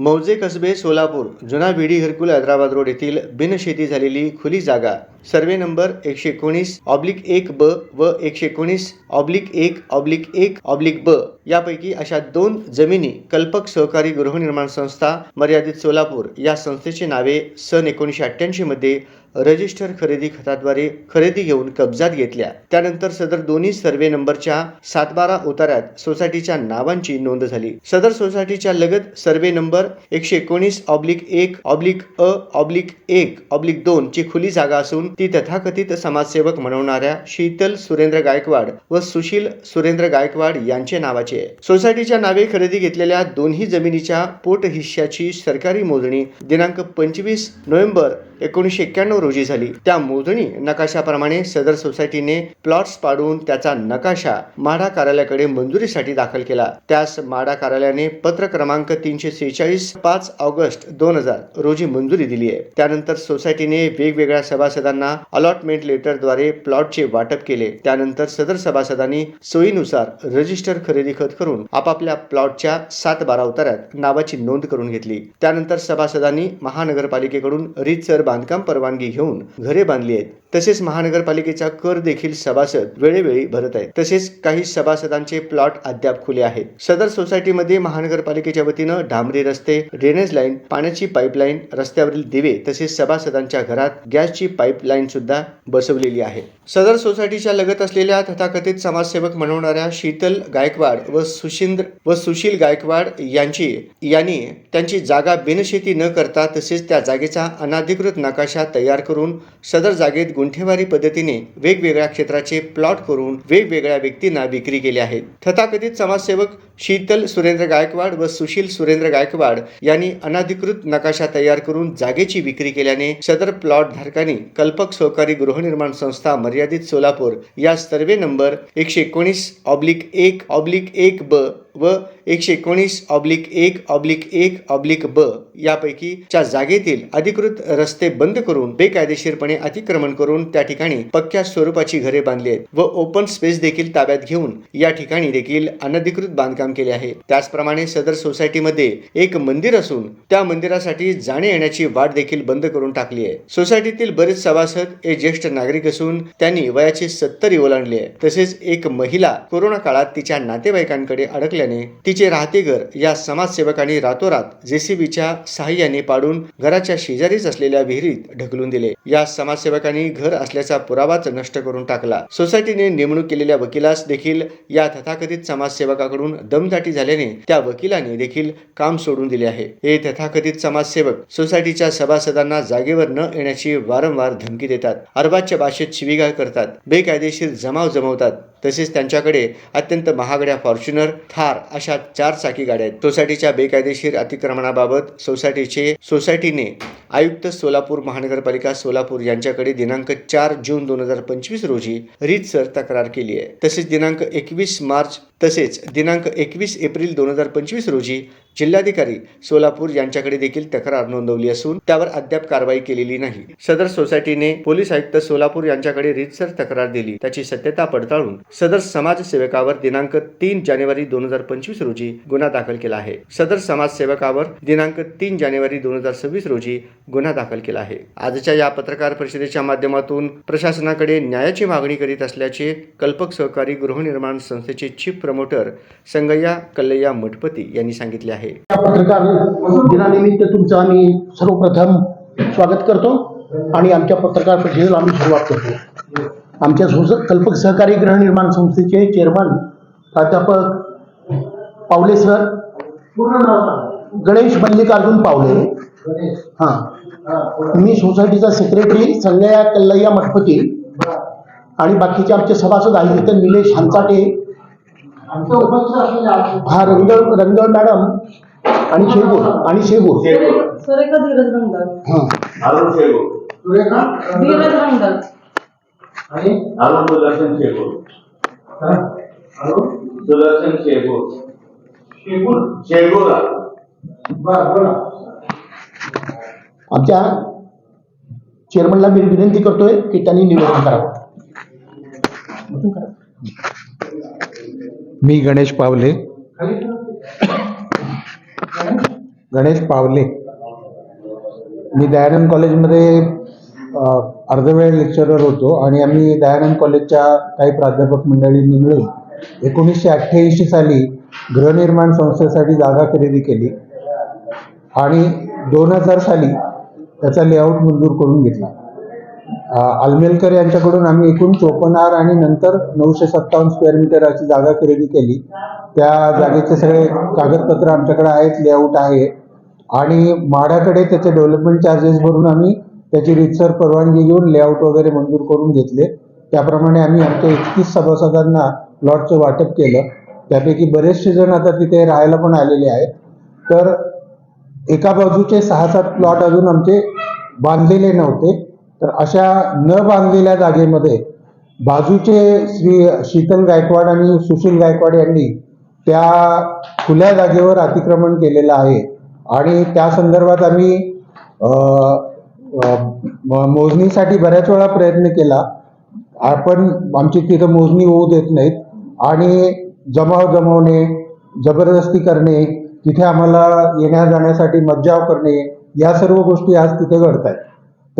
मौजे कसबे सोलापूर जुना विडी घरकुल हैदराबाद रोड येथील बिनशेती झालेली खुली जागा. सर्वे नंबर एकशे एकोणीस ऑब्लिक एक ब व एकशे एकोणीस ऑब्लिक एक ऑब्लिक एक ऑब्लिक ब यापैकी अशा दोन जमिनी कल्पक सहकारी गृहनिर्माण संस्था मर्यादित सोलापूर या संस्थेची नावे सन एकोणीसशे अठ्ठ्याऐंशी मध्ये रजिस्टर खरेदी खताद्वारे खरेदी घेऊन कब्जात घेतल्या. त्यानंतर सदर दोन्ही सर्वे नंबरच्या सातबारा उतार्यात सोसायटीच्या नावांची नोंद झाली. सदर सोसायटीच्या लगत सर्वे नंबर एकशे एकोणीस ऑब्लिक एक ऑब्लिक अ ऑब्लिक एक ऑब्लिक दोन ची खुली जागा असून ती तथाकथित समाजसेवक म्हणवणाऱ्या शीतल सुरेंद्र गायकवाड व सुशील सुरेंद्र गायकवाड यांचे नावाचे आहे. सोसायटीच्या नावे खरेदी घेतलेल्या दोन्ही जमिनीच्या पोट हिश्श्याची सरकारी मोजणी दिनांक पंचवीस नोव्हेंबर एकोणीसशे एक्क्याण्णव रोजी झाली. त्या मोजणी नकाशाप्रमाणे सदर सोसायटीने प्लॉट्स पाडून त्याचा नकाशा माढा कार्यालयाकडे मंजुरीसाठी दाखल केला. त्यास माढा कार्यालयाने पत्र क्रमांक तीनशे सेहेचाळीस पाच ऑगस्ट दोन हजार रोजी मंजुरी दिली आहे. त्यानंतर सोसायटीने वेगवेगळ्या सभासदांना अलॉटमेंट लेटरद्वारे प्लॉटचे वाटप केले. त्यानंतर सदर सभासदांनी सोयीनुसार रजिस्टर खरेदी खत करून आपापल्या प्लॉटच्या सात बारा उतार्यात नावाची नोंद करून घेतली. त्यानंतर सभासदांनी महानगरपालिकेकडून रीतसर बांधकाम परवानगी घेऊन घरे बांधली आहेत. तसेच महानगरपालिकेचा कर देखील सभासद वेळोवेळी भरत आहेत. तसेच काही सभासदांचे प्लॉट अद्याप खुले आहेत. सदर सोसायटीमध्ये महानगरपालिकेच्या वतीनं डांबरी रस्ते ड्रेनेज लाईन पाण्याची पाईपलाईन रस्त्यावरील दिवे तसेच सभासदांच्या घरात गॅसची पाईपलाईन सुद्धा बसवलेली आहे. सदर सोसायटीच्या लगत असलेल्या तथाकथित समाजसेवक म्हणवणाऱ्या शीतल गायकवाड व सुशिंद्र व सुशील गायकवाड यांची यांनी त्यांची जागा बिनशेती न करता तसेच त्या जागेचा अनाधिकृत नकाशा तयार करून सदर जागेत गुंठेवारी पद्धतीने वेगवेगळ्या क्षेत्राचे प्लॉट करून वेगवेगळ्या व्यक्तींना विक्री केली आहेत. तथाकथित समाजसेवक शीतल सुरेंद्र गायकवाड व सुशील सुरेंद्र गायकवाड यांनी अनाधिकृत नकाशा तयार करून जागेची विक्री केल्याने सदर प्लॉट धारकांनी कल्पक सहकारी गृहनिर्माण संस्था मर्यादित सोलापूर या सर्वे नंबर एकशे एकोणीस ऑब्लिक एक ऑब्लिक एक ब व एकशे एकोणीस ऑब्लिक एक ऑब्लिक एक ऑब्लिक ब यापैकी च्या जागेतील अधिकृत रस्ते बंद करून बेकायदेशीरपणे अतिक्रमण करून त्या ठिकाणी पक्क्या स्वरूपाची घरे बांधली आहेत व ओपन स्पेस देखील ताब्यात घेऊन या ठिकाणी देखील अनधिकृत बांधकाम केले आहे. त्याचप्रमाणे सदर सोसायटीमध्ये एक मंदिर असून त्या मंदिरासाठी जाणे येण्याची वाट देखील बंद करून टाकली आहे. सोसायटीतील बरेच सभासद हे ज्येष्ठ नागरिक असून त्यांनी वयाची सत्तरी ओलांडली आहे. तसेच एक महिला कोरोना काळात तिच्या नातेवाईकांकडे अडकल्याने तिचे राहते घर या समाजसेवकांनी रातोरात जेसीबीच्या सहाय्याने पाडून घराच्या शेजारीच असलेल्या विहिरीत ढकलून दिले. या समाजसेवकांनी घर असल्याचा पुरावाच नष्ट करून टाकला. सोसायटीने नेमणूक केलेल्या वकिलास देखील या तथाकथित समाजसेवकाकडून दमदाटी झाल्याने त्या वकिलाने देखील काम सोडून दिले आहे. हे तथाकथित समाजसेवक सोसायटीच्या सभासदांना जागेवर न येण्याची वारंवार धमकी देतात. अरबाजच्या भाषेत शिविगाळ करतात. बेकायदेशीर जमाव जमवतात. तसेच त्यांच्याकडे अत्यंत महागड्या फॉर्च्युनर थार अशा चार चाकी गाड्या आहेत. सोसायटीच्या बेकायदेशीर अतिक्रमणाबाबत सोसायटीचे सोसायटीने आयुक्त सोलापूर महानगरपालिका सोलापूर यांच्याकडे दिनांक चार जून दोन हजार पंचवीस रोजी रीतसर तक्रार केली आहे. तसेच दिनांक एकवीस मार्च तसेच दिनांक एकवीस एप्रिल दोन हजार पंचवीस रोजी जिल्हाधिकारी सोलापूर यांच्याकडे देखील तक्रार नोंदवली असून त्यावर अद्याप कारवाई केलेली नाही. सदर सोसायटीने पोलीस आयुक्त सोलापूर यांच्याकडे रीतसर तक्रार दिली. त्याची सत्यता पडताळून सदर समाजसेवकावर दिनांक तीन जानेवारी दोन हजार पंचवीस रोजी गुन्हा दाखल केला आहे. सदर समाजसेवकावर दिनांक तीन जानेवारी दोन हजार सव्वीस रोजी गुन्हा दाखल केला आहे. आजच्या या पत्रकार परिषदेच्या माध्यमातून प्रशासनाकडे न्यायाची मागणी करीत असल्याचे कल्पक सहकारी गृहनिर्माण संस्थेचे चीफ प्रमोटर संगय्या कल्लय्या मठपती यांनी सांगितले आहे. या पत्रकार दिनानिमित्त तुमचं आम्ही सर्वप्रथम स्वागत करतो आणि आमच्या पत्रकार परिषदेला आम्ही सुरुवात करतो. आमच्या सोस कल्पक सहकारी गृहनिर्माण संस्थेचे चेअरमन प्राध्यापक पावले सर गणेश मल्लिकार्जुन पावले. हां. मी सोसायटीचा सेक्रेटरी संगया कल्लय्या मठपती. आणि बाकीचे आमचे सभासद आहेत तर निलेश हंचाटे हा रंग रंग मॅडम आणि शेगूर आणि शेगूर सुरेखा धीरज रंगत हां. अरुण शेगो धीरज रंगत अरुण सुदर्शन शेगो सुदर्शन शेगो शेगोला आमच्या चेअरमनला मी विनंती करतोय की त्यांनी निवेदन करावं मी गणेश पावले. गणेश पावले. मी दयानंद कॉलेजमध्ये अर्धवेळ लेक्चरर होतो आणि आम्ही दयानंद कॉलेजच्या काही प्राध्यापक मंडळींनी मिळून एकोणीसशे अठ्ठ्याऐंशी साली गृहनिर्माण संस्थेसाठी जागा खरेदी केली आणि दोन हजार साली त्याचा लेआउट मंजूर करून घेतला. आलमेलकर यांच्याकडून आम्ही एकूण चोपन्न आर आणि नंतर नऊशे सत्तावन्न स्क्वेअर मीटरची जागा खरेदी केली. त्या जागेचे सगळे कागदपत्र आमच्याकडे आहेत लेआउट आहे. आणि म्हाडाकडे त्याचे डेव्हलपमेंट चार्जेस भरून आम्ही त्याची रितसर परवानगी घेऊन लेआउट वगैरे मंजूर करून घेतले. त्याप्रमाणे आम्ही आमच्या एकतीस सभासदांना प्लॉटचं वाटप केलं. त्यापैकी बरेचसे जण आता तिथे राहायला पण आलेले आहेत. तर एका बाजूचे सहा सात प्लॉट अजून आमचे बांधलेले नव्हते. तर अशा न बांधलेल्या जागेमध्ये बाजूचे श्री शीतल गायकवाड आणि सुशील गायकवाड यांनी त्या खुल्या जागेवर अतिक्रमण केलेलं आहे. आणि त्या संदर्भात आम्ही म- मोजणीसाठी बऱ्याच वेळा प्रयत्न केला. आपण आमची तिथं मोजणी होऊ देत नाहीत. आणि जमाव जमवणे जबरदस्ती करणे तिथे आम्हाला येण्या जाण्यासाठी मज्जाव करणे या सर्व गोष्टी आज तिथे घडत आहेत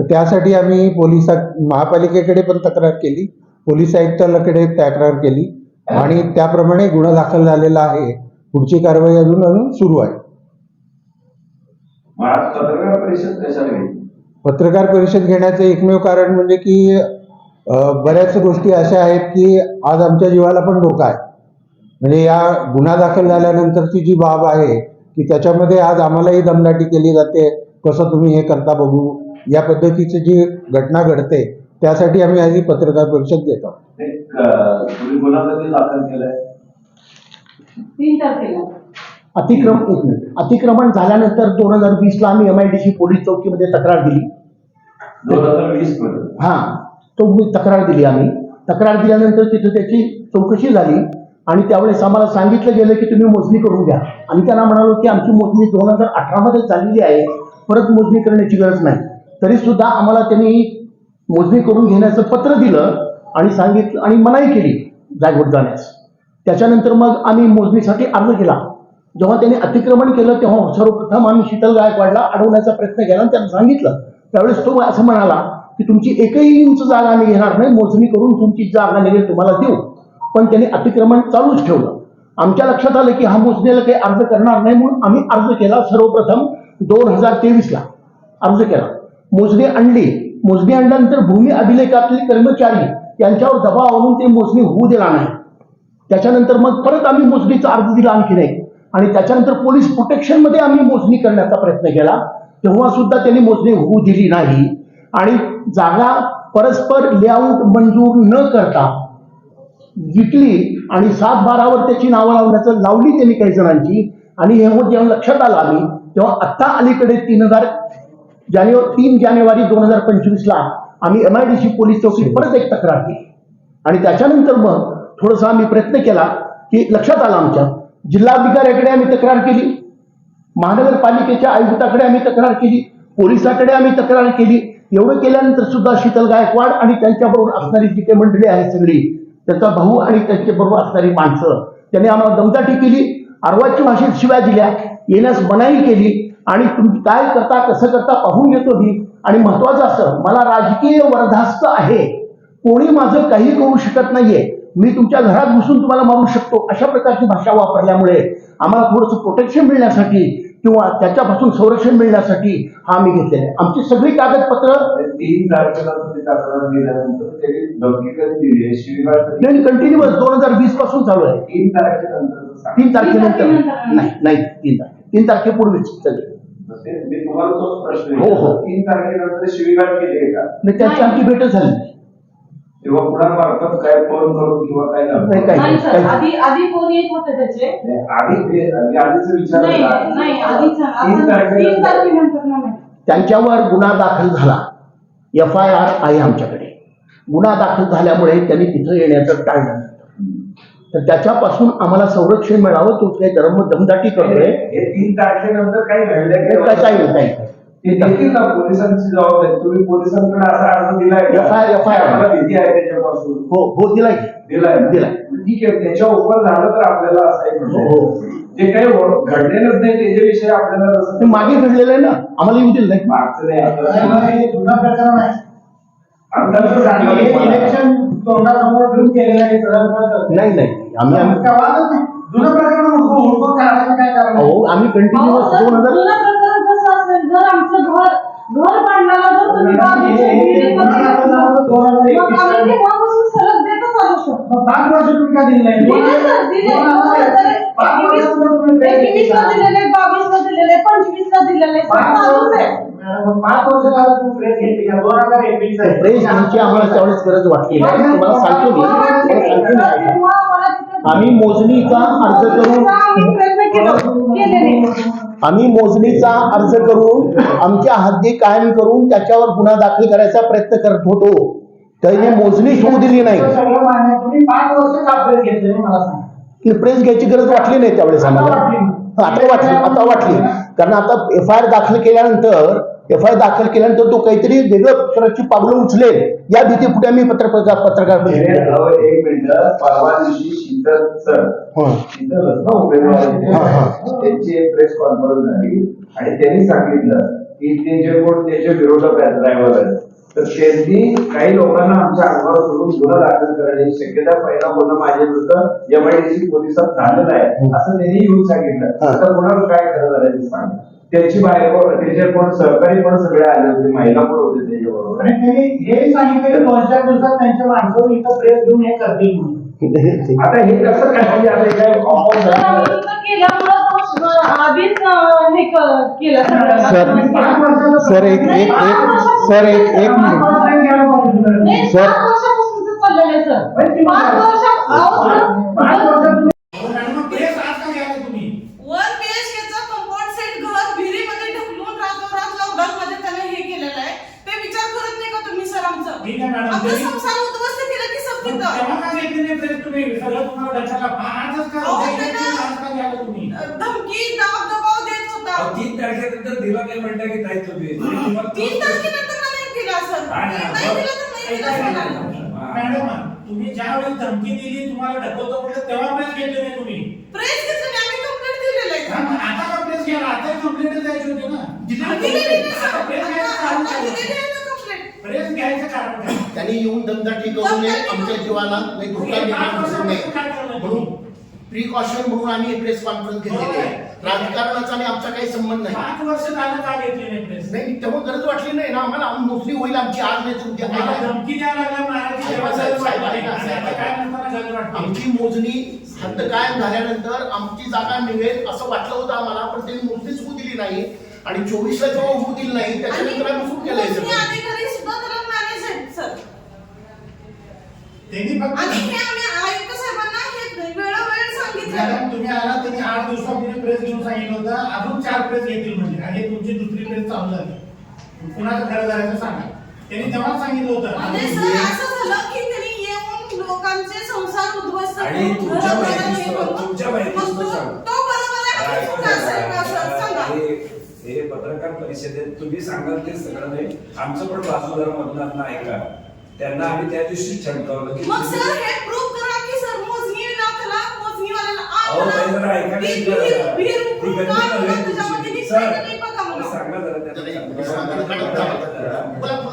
तर त्यासाठी आम्ही पोलिसा महापालिकेकडे पण तक्रार केली. पोलीस आयुक्तालयाकडे तक्रार केली. आणि त्याप्रमाणे गुन्हा दाखल झालेला आहे. पुढची कारवाई अजून अजून सुरू आहे. पत्रकार परिषद घेण्याचं एकमेव कारण म्हणजे की बऱ्याच गोष्टी अशा आहेत की आज आमच्या जीवाला पण धोका आहे. म्हणजे या गुन्हा दाखल झाल्यानंतरची जी बाब आहे की त्याच्यामध्ये आज आम्हालाही दमदाटी केली जाते. कसं तुम्ही हे करता बघू. या पद्धतीची जी घटना घडते त्यासाठी आम्ही आज ही पत्रकार परिषद तीन तारखेला. अतिक्रम एक मिनिट. अतिक्रमण झाल्यानंतर दोन हजार वीसला आम्ही M I D C police चौकीमध्ये तक्रार दिली. दोन हजार वीसमध्ये? हां तो तक्रार दिली आम्ही. तक्रार दिल्यानंतर तिथे त्याची चौकशी झाली आणि त्यावेळेस आम्हाला सांगितलं गेलं की तुम्ही मोजणी करून घ्या. आम्ही त्यांना म्हणालो की आमची मोजणी दोन हजार अठरामध्ये झालेली आहे. परत मोजणी करण्याची गरज नाही. तरी सुद्धा आम्हाला त्यांनी मोजणी करून घेण्याचं पत्र दिलं आणि सांगितलं आणि मनाई केली जागवत जाण्यास त्याच्यानंतर मग आम्ही मोजणीसाठी अर्ज केला. जेव्हा त्यांनी अतिक्रमण केलं तेव्हा सर्वप्रथम आम्ही शीतल गायकवाडला अडवण्याचा प्रयत्न केला आणि त्यांना सांगितलं. त्यावेळेस तो असं म्हणाला की तुमची एकही इंच जागा आम्ही घेणार नाही मोजणी करून तुमची जागा निघेल तुम्हाला देऊ. पण त्यांनी अतिक्रमण चालूच ठेवलं. आमच्या लक्षात आलं की हा मोजणीला काही अर्ज करणार नाही म्हणून आम्ही अर्ज केला सर्वप्रथम दोन हजार तेवीसला. अर्ज केला. मोजणी आणली. मोजणी आणल्यानंतर भूमी अभिलेखातील कर्मचारी यांच्यावर दबाव आणून ते मोजणी होऊ दिला नाही. त्याच्यानंतर मग परत आम्ही मोजणीचा अर्ज दिला आणखी नाही आणि त्याच्यानंतर पोलीस प्रोटेक्शनमध्ये आम्ही मोजणी करण्याचा प्रयत्न केला. तेव्हा सुद्धा त्यांनी मोजणी होऊ दिली नाही. आणि जागा परस्पर लेआउट मंजूर न करता विकली आणि सात बारावर त्याची नावं लावण्याचं लावली त्यांनी काही जणांची. आणि हे जेव्हा लक्षात आलं आम्ही तेव्हा आत्ता अलीकडे तीन हजार जानेवारी तीन जानेवारी दोन हजार पंचवीसला आम्ही M I D C police चौकीत परत एक तक्रार केली. आणि त्याच्यानंतर मग थोडंसं आम्ही प्रयत्न केला की लक्षात आलं आमच्या जिल्हाधिकाऱ्याकडे आम्ही तक्रार केली महानगरपालिकेच्या आयुक्ताकडे आम्ही तक्रार केली पोलिसाकडे आम्ही तक्रार केली. एवढं केल्यानंतर सुद्धा शीतल गायकवाड आणि त्यांच्याबरोबर असणारी जी काही मंडळी आहे सगळी त्याचा भाऊ आणि त्यांच्याबरोबर असणारी माणसं त्यांनी आम्हाला दमदाटी केली. अर्वाची भाषेत शिव्या दिल्या येण्यास मनाई केली. आणि तुम्ही काय करता कसं करता पाहून घेतो मी. आणि महत्वाचं असं मला राजकीय वर्धास्त आहे. कोणी माझं काही करू शकत नाहीये. मी तुमच्या घरात घुसून तुम्हाला मारू शकतो अशा प्रकारची भाषा वापरल्यामुळे आम्हाला थोडंसं प्रोटेक्शन मिळण्यासाठी किंवा त्याच्यापासून संरक्षण मिळण्यासाठी हा आम्ही घेतलेला आहे. आमची सगळी कागदपत्र नाही कंटिन्युअस दोन हजार वीसपासून चालू आहे. तीन तारखेनंतर सांगा. तीन तारखेनंतर. तीन तारखेनंतर. नाही नाही तीन तारखे तीन तारखेपूर्वीच. सगळे मी तुम्हाला तोच प्रश्न हो, हो. तीन तारखेनंतर शिवीगाळ केली आहे का? नाही त्यांची आमची भेटच झाली नाही. किंवा कुणामार्फत काय फोन करून किंवा काय झालं? नाही, काय- नाही सर. काही- आधी आधी फोन येत होते त्याचे? नाही, आधी ते- आधी आधीच विचार नाही नाही आधीच तीन आता तीन तारखेनंतर. तारखेनंतर. नाही त्यांच्यावर गुन्हा दाखल झाला. एफ आय आर आहे आमच्याकडे. गुन्हा दाखल झाल्यामुळे त्यांनी तिथं येण्याचं टाळलं. तर त्याच्यापासून आम्हाला संरक्षण मिळावं तो काही धर्म दमदाटी करतोय हे तीन तारखेनंतर काही घडलं हे काय काय नाही. ते ना पोलिसांची जबाबदारी तुम्ही पोलिसांकडे असा अर्ज दिलाय FIR. आम्हाला भीती आहे त्याच्यापासून हो हो दिलाय? दिलाय? दिलाय. ठीक आहे त्याच्या उपर झालं तर आपल्याला असं एक हो जे काही घडलेलंच नाही त्याच्याविषयी आपल्याला ते तसं मागे घडलेलं आहे ना आम्हाला येऊ दिलं नाही मागचं नाही. जुना प्रकरण आहे आता तर सांगा हे तुम्हाला. इलेक्शन तोंडासमोर केलेलं आहे सगळं. नाही नाही आम्ही आम्ही नाही. जुनं प्रकरण हुडकून हुडकून काढायचं काय कारण आहे? अहो आम्ही कंटिन्युअस दोन हजार जुनं प्रकरण कसं असेल जर आमचं घर घर बांधण्याला जर तुम्ही बाजूचे मग आम्ही ला- तेव्हापासून सलग देतच आलो सर मग पाच वर्ष तुम्ही का दिली नाही? दिले सर, दिले. दोन हजार एक- पाच वर्षात तुम्ही पेड केली एकवीसला का? दिलेले बावीसला दिलेले पंचवीसला दिलेले सर, पाच चालूच आहे पाच वर्ष झालं प्रेस घेतली का? दोन हजार एकवीस ला. प्रेस घ्यायची आम्हाला त्यावेळेस गरज वाटली. तुम्हाला सांगतो मी. तुम्हाला सांगतो मी. आम्ही मोजणीचा अर्ज करून आम्ही मोजणीचा अर्ज करून आमच्या हद्दी कायम करून त्याच्यावर गुन्हा दाखल करायचा प्रयत्न करत होतो. त्याने मोजणी होऊ दिली नाही. प्रेस घ्यायची गरज वाटली नाही त्यावेळेस आम्हाला. आता वाटली. आता वाटली आता वाटली. कारण आता एफ आय आर दाखल केल्यानंतर एफ आय आर दाखल केल्यानंतर तो काहीतरी वेगळं प्रकारची पावलं उचलेल. या भीतीपुढे आम्ही पत्रकार पत्रकार हे, एक मिनिट. परवा दिवशी शीतल सर हं. हा, हा. त्यांची एक प्रेस कॉन्फरन्स झाली. आणि त्यांनी सांगितलं की ते जे कोण त्याच्या विरोधक आहेत ड्रायव्हर आहेत तर त्यांनी काही लोकांना आमच्या अंगावर सोडून गुन्हा दाखल करण्याची शक्यता पहिला गुन्हा माझ्या विरुद्ध एमआयडीसी पोलिसात झालेला आहे. असं त्यांनी येऊन सांगितलं. हा. आता कोणाला काय खरं झालं ते सांग. त्याची बायको त्याचे कोण सहकारी पण सगळे आले होते महिला पण होते त्याच्याबरोबर? आणि त्यांनी हे सांगितलं की दोन चार दिवसात त्यांच्या माणसावर इथं प्रेस घेऊन हे करतील म्हणून. आता हे कसं काय आता हे काय आम्ही झालं हे सर, सर एक एक एक सर एक एक मिनिट. पाच चाललेलं आहे पाच वर्ष अहो, सर, पाच वर्षात तुम्ही वन बीएचकेचा कंपाऊंड सेट घर विहिरीमध्ये ढकलून रातोरात लॉकडाऊन मध्ये त्याने हे केलेलं आहे ते विचार करत नाही का तुम्ही सर आमचं ठीक आहे मॅडम. आपलं तरी- संसार उद्ध्वस्त केलं की सब तिथं तेव्हा का घेतली नाही प्रेस तुम्ही सगळं तुम्हाला डोक्याला आजच का अहो, उद्या ते घेतली, ना- आज का घ्यायला तुम्ही धमकी दाब दबाव देत होता अहो, तीन तारखेनंतर दिला नाही की नाही तुम्ही तीन तारखेनंतर नाही दिला सर? ना. नाही दिला तर नाही दिला सर. मॅडम तुम्ही ज्या वेळेस धमकी दिली तुम्हाला ढकलतो म्हटलं तेव्हा प्रेस घेतली नाही तुम्ही. प्रेस घेतलं नाही, आम्ही कंप्लेंट दिलेलं हा, आहे मग आता का प्रेस घ्यायला आता कंप्लेंट द्यायची होती ना. नाही. प्रेस घ्यायचं कारण त्यांनी येऊन दमदाटी करू नये आमच्या जीवाला काही धोका निर्माण करू नये म्हणून? प्रिकॉशन म्हणून आम्ही प्रेस कॉन्फरन्स घेतलेली आहे. राजकारणाचा आणि आमचा काही संबंध नाही. पाच वर्ष झालं का घेतली नाही प्रेस नाही तेव्हा गरज वाटली नाही ना. आम्हाला आम- मोजणी होईल आमची. आज नाही. धमकी द्यायला महाराज साहेब, साहेब, वाटतं. आमची मोजणी हद्द कायम झाल्यानंतर आमची जागा मिळेल असं वाटलं होतं आम्हाला पण त्यांनी मोजणीच होऊ दिली नाही. आणि चोवीसला जेव्हा होऊ दिली नाही त्याच्यानंतर आम्ही सुरू. केलं हे मोजणी मॅडम तुम्ही आला त्यांनी आठ दिवसापूर्वी प्रेस घेऊन सांगितलं होतं. अजून चार प्रेस घेतील म्हणजे. आणि तुमची दुसरी प्रेस चालू झाली. कुणाचं खरं झाल्याचं सांगा. त्यांनी तेव्हा सांगितलं होतं. म्हणजे सर असं झालं की त्यांनी येऊन लोकांचे संसार उद्ध्वस्त आणि करून तुमच्या घरं माहितीस्तव- घरं हे हे हे पत्रकार परिषदेत तुम्ही सांगाल ते सगळं नाही. आमचं पण बाजू जरा मधनं ऐका. त्यांना आम्ही त्या दिवशी ठणकावलं सांगा जरा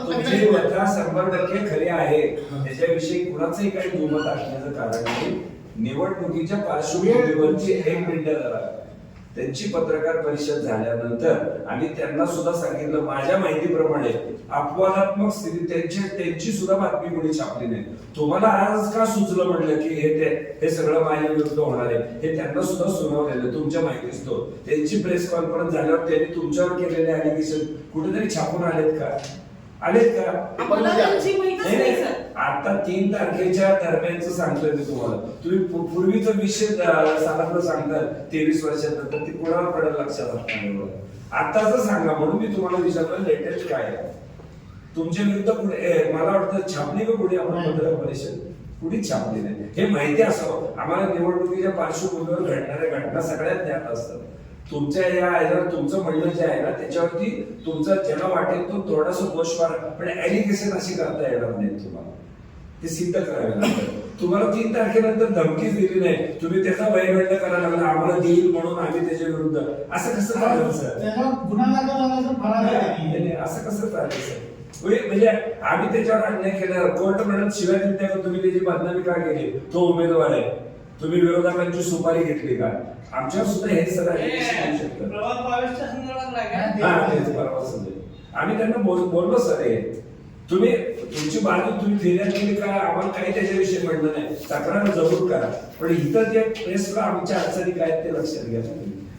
तुमची व्यथा शंभर टक्के खरी आहे. त्याच्याविषयी कुणाचंही काही दुमत असण्याचं कारण नाही. निवडणुकीच्या पार्श्वभूमीवरची एक मिनिट जरा. त्यांची पत्रकार परिषद झाल्यानंतर आणि त्यांना सुद्धा सांगितलं. माझ्या माहितीप्रमाणे अपवादात्मक स्थिती त्यांची त्यांची सुद्धा बातमी कोणी छापली नाही. तुम्हाला आज का सुचलं म्हटलं की हे ते हे सगळं माझ्या विरुद्ध होणार आहे? हे त्यांना सुद्धा सुनावलेलं तुमच्या माहितीच तो. त्यांची प्रेस कॉन्फरन्स झाल्यावर त्यांनी तुमच्यावर केलेले ॲलिगेशन कुठेतरी छापून आलेत का? आलेत का? आता तीन तारखेच्या दरम्यानच सांगतोय मी तुम्हाला. तुम्ही पूर्वीचा विषय साधारण सांगता तेवीस वर्षानंतर ते कोणावर पडेल लक्षात? असणार आताच सांगा म्हणून मी तुम्हाला विचारलं लेटेस्ट काय आहे? तुमच्या विरुद्ध मला वाटतं छापली का पुढे आपण पत्रकार परिषद? कुठीच छापली नाही. हे माहिती असावं. आम्हाला निवडणुकीच्या पार्श्वभूमीवर घडणाऱ्या घटना सगळ्यात ज्ञात असतात. तुमच्या या ह्याच्यावर तुमचं म्हणणं जे आहे ना त्याच्यावरती तुमचं ज्यांना वाटेल तो थोडासा गोषवार पण ऍलिगेशन अशी करता येणार नाही तुम्हाला. ते सिद्ध करावे लागतात तुम्हाला तीन तारखेनंतर धमकीच दिली नाही. तुम्ही त्याचा वैरगंड करायला लागला. आम्हाला देईल म्हणून आम्ही त्याच्या विरुद्ध. असं कसं चालेल सर? गुन्हा दाखल असं कसं चालेल सर? म्हणजे म्हणजे आम्ही त्याच्यावर अन्याय केला कोर्ट म्हणत शिवाय का तुम्ही त्याची बदनामी का केली? तो उमेदवार आहे. तुम्ही विरोधकांची सुपारी घेतली का? आमच्यावर सुद्धा हे सगळं शकतं. हा. आम्ही त्यांना बोल- बोललो सर हे तुम्ही तुमची बाजू तुम्ही फिर्याद केली का? आम्हाला काही त्याच्याविषयी म्हणणं नाही. तक्रार जरूर करा. पण इथं जे प्रेसला आमच्या अडचणी काय ते लक्षात घ्या.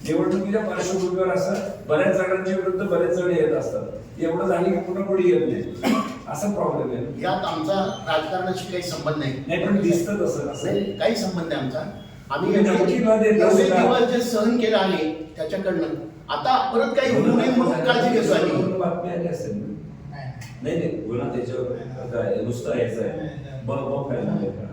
निवडणुकीच्या पार्श्वभूमीवर असं बऱ्याच जणांच्या विरुद्ध बरेच जण येत असतात. एवढं झाली की पुन्हा कोणी येत नाही. असा प्रॉब्लेम आहे. यात आमचा राजकारणाशी काही संबंध नाही. नाही पण दिसतं तसं असं. नाही, काही संबंध आहे आमचा. आम्ही धमकी न देता जे सहन केलं आहे त्याच्याकडनं. आता परत काही होऊ नये म्हणून काळजी घेतो आम्ही बातमी आली असेल नाही नाही गुन्हा त्याच्यावर काय नुसतं यायचं आहे. ब ब फायदा नाही का?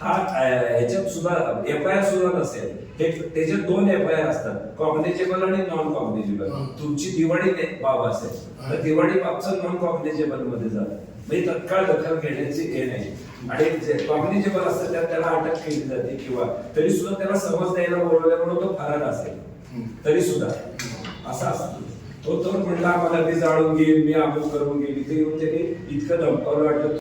हा ह्याच्यात सुद्धा एफ आय आर सुद्धा नसेल. त्याच्यात दोन एफ आय आर असतात. कॉग्नेजेबल आणि नॉन कॉग्नेजेबल तुमची दिवाळी बाब असेल. तर दिवाळी बाबचं नॉन कॉग्नेजेबलमध्ये जातं म्हणजे तत्काळ दखल घेण्याची हे नाही. आणि जे कॉग्नेजेबल असतं त्यात त्याला अटक केली जाते किंवा तरी सुद्धा त्याला समज द्यायला बोलवल्यामुळे तो फरार असेल. तरी सुद्धा. असं असतं. तो तर म्हणला आम्हाला ते जाळून घेईन मी अमुक करून घेईन. इथे येऊन त्याने इतकं धमकावलं वाटलं.